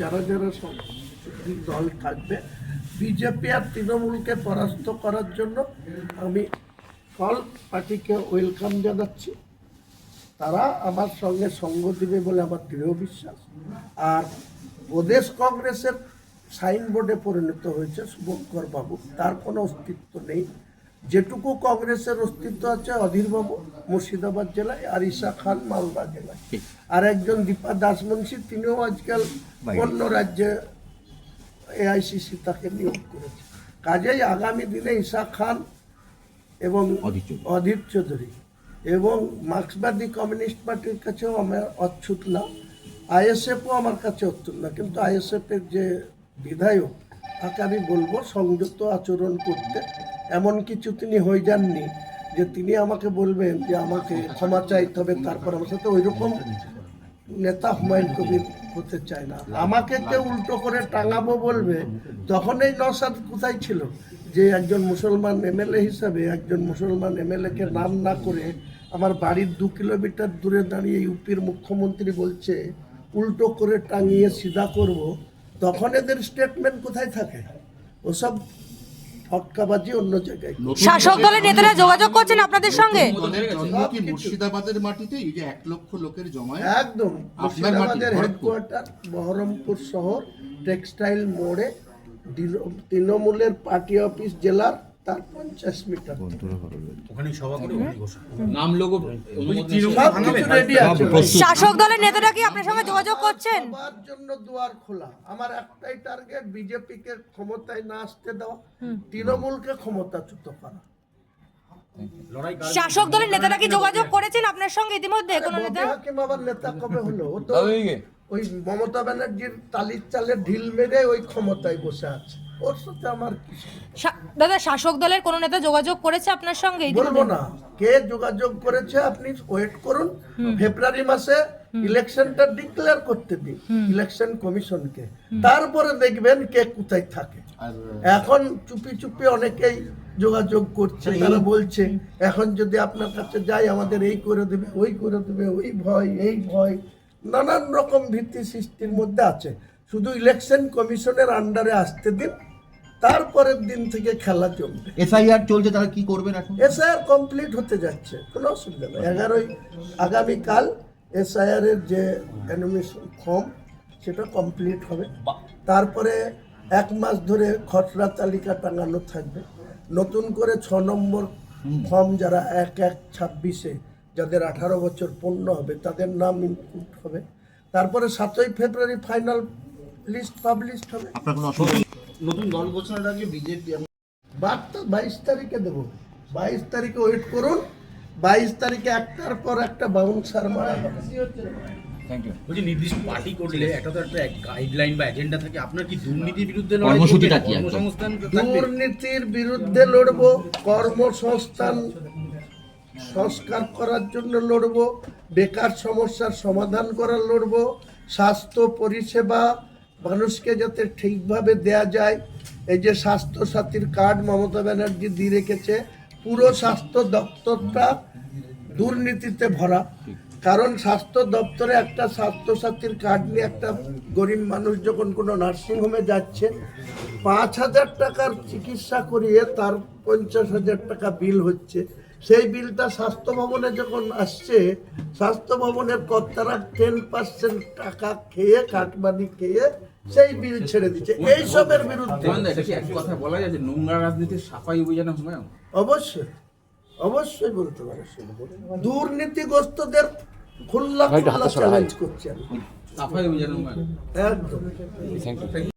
যারা যারা দল থাকবে বিজেপি আর তৃণমূলকে পরাস্ত করার জন্য আমি অল পার্টিকে ওয়েলকাম জানাচ্ছি। তারা আমার সঙ্গে সঙ্গ দিবে বলে আমার দৃঢ় বিশ্বাস। আর প্রদেশ কংগ্রেসের সাইনবোর্ডে পরিণত হয়েছে শুভঙ্কর বাবু, তার কোনো অস্তিত্ব নেই। যেটুকু কংগ্রেসের অস্তিত্ব আছে অধীর বাবু মুর্শিদাবাদ জেলায় আর ঈশা খান মালদা জেলায়। আর একজন দীপা দাসমুন্সী তিনিও আজকাল অন্য রাজ্যে এআইসিসি তাকে নিয়োগ করেছে। কাজেই আগামী দিনে ঈশা খান এবং অধীর চৌধুরী। এবং মার্ক্সবাদী কমিউনিস্ট পার্টির কাছেও আমার অচ্ছুত না। আইএসএফও আমার কাছে অচ্ছুত না। কিন্তু আইএসএফের যে বিধায়ক তাকে আমি বলব সংযুক্ত আচরণ করতে। এমন কিছু তিনি হয়ে যাননি যে তিনি আমাকে বলবেন যে আমাকে ক্ষমা চাইতে হবে, তারপর আমার সাথে ওই রকম নেতা হুমায়ুন কবির হতে চায় না। আমাকে কেউ উল্টো করে টাঙাবো বলবে, তখন এই নসাদ কোথায় ছিল? যে একজন মুসলমান এমএলএ হিসাবে, একজন মুসলমান এমএলএ কে নাম না করে আমার বাড়ির দু কিলোমিটার দূরে দাঁড়িয়ে ইউপির মুখ্যমন্ত্রী বলছে, উল্টো করে টাঙিয়ে সিধা করব, তখন এদের স্টেটমেন্ট কোথায় থাকে? ওসব ফটকাবাজি অন্য জায়গায়। শাসক দলের নেতারা যোগাযোগ করছেন আপনাদের সঙ্গে? কি মুর্শিদাবাদের মাটিতে এই যে এক লক্ষ লোকের জমায়েত? একদম। আপনার মাটি, মুর্শিদাবাদের হেডকোয়ার্টার বহরমপুর শহর টেক্সটাইল মোড়ে তৃণমূলের পার্টি অফিস জেলার তার পঞ্চাশ মিটার। ওখানে সভা করে নাম লোগো সব কিছু রেডি আছে। শাসক দলের নেতারা কি আপনার সঙ্গে যোগাযোগ করছেন? সবার জন্য দুয়ার খোলা। আমার একটাই টার্গেট বিজেপিকে ক্ষমতায় না আসতে দেওয়া তৃণমূলকে ক্ষমতাচ্যুত কার। শাসক দলের নেতারা কি যোগাযোগ করেছেন আপনার সঙ্গে ইতিমধ্যে কোনো নেতা? হাকিম আবার নেতা কবে হলো? ওই মমতা ব্যানার্জির তালির চালে ঢিল মেরে ওই ক্ষমতায় বসে আছে। ওর সাথে আমার কি সম্পর্ক? শা- দাদা শাসক দলের কোনো নেতা যোগাযোগ করেছে আপনার সঙ্গে বলব না। কে যোগাযোগ করেছে আপনি ওয়েট করুন। ফেব্রুয়ারি মাসে ইলেকশনটা ডিক্লেয়ার করতে দিন ইলেকশন কমিশনকে। তারপরে দেখবেন কে কোথায় থাকে। এখন চুপি চুপি অনেকেই যোগাযোগ করছে তারা বলছে এখন যদি আপনার কাছে যাই আমাদের এই করে দেবে ওই করে দেবে ওই ভয় এই ভয়। নানান রকম ভিত্তি সৃষ্টির মধ্যে আছে। শুধু ইলেকশন কমিশনের আন্ডারে আসতে দিন তারপরের দিন থেকে খেলা জমবে এসআইআর চলছে তারা কি করবেন এখন? এসআইআর কমপ্লিট হতে যাচ্ছে কোনো অসুবিধা নেই। এগারোই আগামীকাল এসআইআর এর যে অ্যানিমেশন ফর্ম সেটা কমপ্লিট হবে। তারপরে এক মাস ধরে খসড়া তালিকা টাঙানো থাকবে। নতুন করে ছ নম্বর ফর্ম যারা এক এক ছাব্বিশে যাদের আঠারো বছর পূর্ণ হবে তাদের নাম ইনক্লুড হবে। তারপরে সাতই ফেব্রুয়ারি ফাইনাল লিস্ট পাবলিশ হবে। আপনার কোনো অসুবিধা নতুন দল ঘোষণার আগে বিজেপি বার্তা বাইশ তারিখে দেবো। বাইশ তারিখে ওয়েট করুন। বাইশ তারিখে একটার পর একটা বাউন্সার মারা হবে। বলছি নির্দিষ্ট পার্টি করলে একটা তো একটা গাইডলাইন বা এজেন্ডা থাকে। আপনার কি দুর্নীতির বিরুদ্ধে লড়াই কর্মসূচিটা কি কর্মসংস্থান দুর্নীতির বিরুদ্ধে লড়বো কর্মসংস্থান সংস্কার করার জন্য লড়বো বেকার সমস্যার সমাধান করার লড়বো স্বাস্থ্য পরিষেবা মানুষকে যাতে ঠিকভাবে দেয়া যায়, এই যে স্বাস্থ্য সাথীর কার্ড মমতা ব্যানার্জি দিয়ে রেখেছে, পুরো স্বাস্থ্য দপ্তরটা দুর্নীতিতে ভরা। কারণ স্বাস্থ্য দপ্তরে একটা স্বাস্থ্যসাথীর কার্ড নিয়ে একটা গরিব মানুষ যখন কোনো নার্সিংহোমে যাচ্ছে, পাঁচ হাজার টাকার চিকিৎসা করিয়ে তার পঞ্চাশ হাজার টাকা বিল হচ্ছে। সেই বিলটা স্বাস্থ্য ভবনে যখন আসছে স্বাস্থ্য ভবনের কর্তারা টেন পার্সেন্ট টাকা খেয়ে কাটবানি খেয়ে সেই বিল ছেড়ে দিচ্ছে। এইসবের বিরুদ্ধে। এক কথা বলা যায় যে নোংরা রাজনীতির সাফাই অভিযানে হুমায়ুন অবশ্যই। অবশ্যই বলতে পারে দুর্নীতিগ্রস্তদের খোল্লা খোল্লা চ্যালেঞ্জ করছি আমি। সাফাই অভিযানে হুমায়ুন একদম।